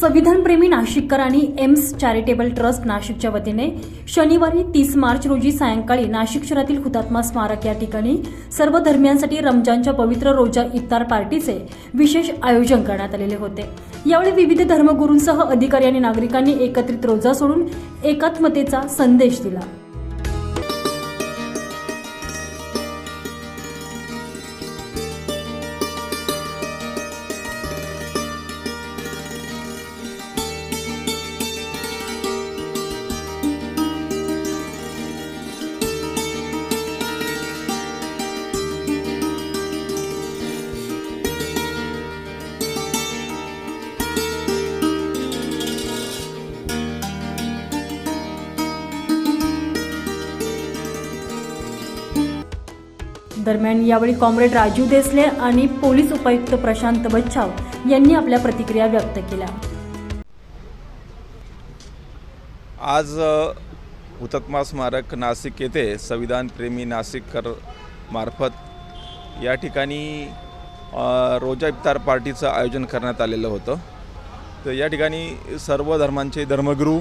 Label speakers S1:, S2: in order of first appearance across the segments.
S1: संविधानप्रेमी नाशिककर आणि AIIMS charitable trust नाशिकच्या वतीने शनिवारी तीस मार्च रोजी सायंकाळी नाशिक शहरातील हुतात्मा स्मारक या ठिकाणी सर्व धर्मियांसाठी रमजानच्या पवित्र रोजा इफ्तार पार्टीचे विशेष आयोजन करण्यात आलेले होते. यावेळी विविध धर्मगुरूंसह अधिकारी आणि नागरिकांनी एकत्रित रोजा सोडून एकात्मतेचा संदेश दिला. दरम्यान यावेळी कॉम्रेड राजू देसले आणि पोलीस उपायुक्त प्रशांत बच्छाव यांनी आपल्या प्रतिक्रिया व्यक्त केल्या.
S2: आज हुतात्मा स्मारक नाशिक येथे संविधानप्रेमी नाशिककर मार्फत या ठिकाणी रोजा इफ्तार पार्टीचं आयोजन करण्यात आलेलं होतं. तर या ठिकाणी सर्व धर्मांचे धर्मगुरू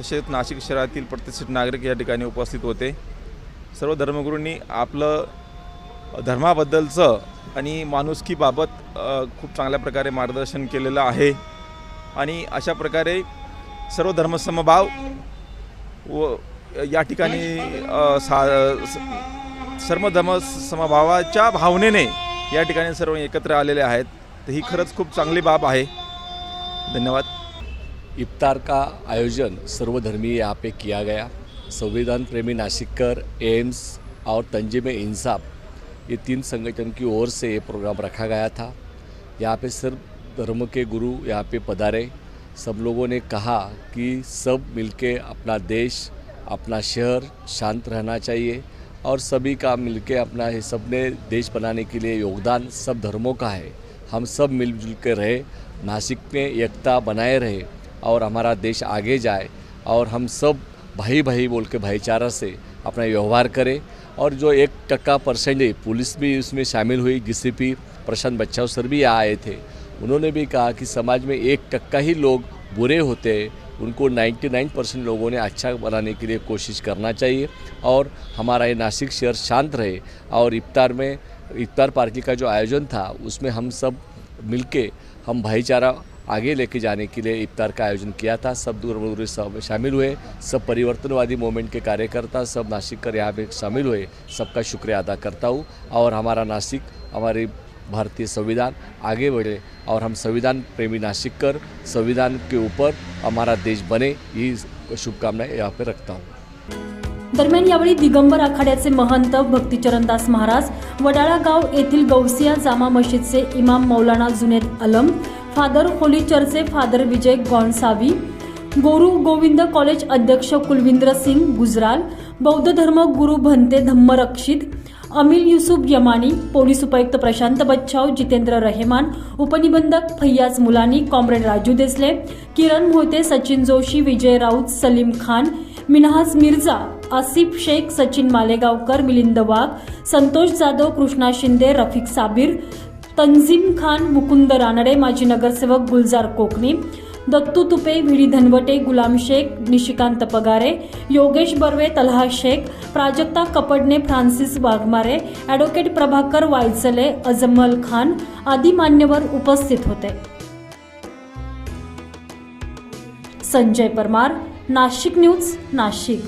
S2: तसेच नाशिक शहरातील प्रतिष्ठित नागरिक या ठिकाणी उपस्थित होते. सर्व धर्मगुरूंनी आपलं धर्माबद्दलचं आणि माणुसकीबाबत खूप चांगल्या प्रकारे मार्गदर्शन केलेलं आहे. आणि अशा प्रकारे सर्व धर्मसमभाव व या ठिकाणी सा सर्व धर्म समभावाच्या भावनेने या ठिकाणी सर्व एकत्र आलेले आहेत. तर ही खरंच खूप चांगली बाब आहे. धन्यवाद.
S3: इफ्तार का आयोजन सर्वधर्मीय यहाँ पे किया गया. संविधान प्रेमी नाशिककर एम्स और तंजीम इंसाफ ये तीन संगठन की ओर से ये प्रोग्राम रखा गया था। यहाँ पे सिर्फ़ धर्म के गुरु यहाँ पे पधारे। सब लोगों ने कहा कि सब मिलके अपना देश, अपना शहर शांत रहना चाहिए और सभी का मिलके अपना ये सबने देश बनाने के लिए योगदान सब धर्मों का है। हम सब मिलजुल के रहे, नासिक में एकता बनाए रहे और हमारा देश आगे जाए और हम सब भाई भाई बोल के भाईचारा से अपना व्यवहार करें। और जो एक टक्का परसेंट पुलिस भी इसमें शामिल हुई, डीसीपी प्रशांत बच्चाव सर भी यहाँ आए थे। उन्होंने भी कहा कि समाज में एक टक्का ही लोग बुरे होते हैं, उनको 99 परसेंट लोगों ने अच्छा बनाने के लिए कोशिश करना चाहिए और हमारा ये नासिक शहर शांत रहे। और इफ्तार में, इफ्तार पार्टी का जो आयोजन था, उसमें हम सब मिलके हम भाईचारा आगे लेके जाने के लिए इफ्तार का आयोजन किया था। सब दूर दूर सब शामिल हुए सब परिवर्तनवादी मूवमेंट के कार्यकर्ता सब नासिक कर यहाँ पे शामिल हुए। सबका शुक्रिया अदा करता हूँ। और हमारा नासिक हमारे भारतीय संविधान आगे बढ़े और हम संविधान प्रेमी नासिक कर संविधान के ऊपर हमारा देश बने ये शुभकामनाएं यहाँ पे रखता हूँ।
S1: दरम्यान यावेळी दिगंबर आखाड्याचे महंत भक्तीचरणदास महाराज वडाळा गाव येथील गौसिया जामा मशीदचे इमाम मौलाना जुनेद अलम फादर होली चर्चे फादर विजय गॉन्सावी गोरु गोविंद कॉलेज अध्यक्ष कुलविंद्र सिंग गुजराल बौद्ध धर्म गुरु भंते धम्मरक्षित अमिल युसुफ यमानी पोलीस उपायुक्त प्रशांत बच्छाव जितेंद्र रहेमान उपनिबंधक फैयाज मुलानी कॉम्रेड राजू देसले किरण मोहिते सचिन जोशी विजय राऊत सलीम खान मिनहाज मिर्झा आसिफ शेख सचिन मालेगावकर मिलिंद वाघ संतोष जाधव कृष्णा शिंदे रफिक साबीर तंजीम खान मुकुंद रानडे माजी नगरसेवक Gulzar Kokani Dattu Tupe VD Dhanawate Ghulam Shaikh Nishikant Pagare Yogesh Barve Talha Shaikh Prajakta Kapadne Francis Waghmare advocate Prabhakar Waychale Ajmal Khan आदी मान्यवर उपस्थित होते. संजय परमार नाशिक न्यूज नाशिक.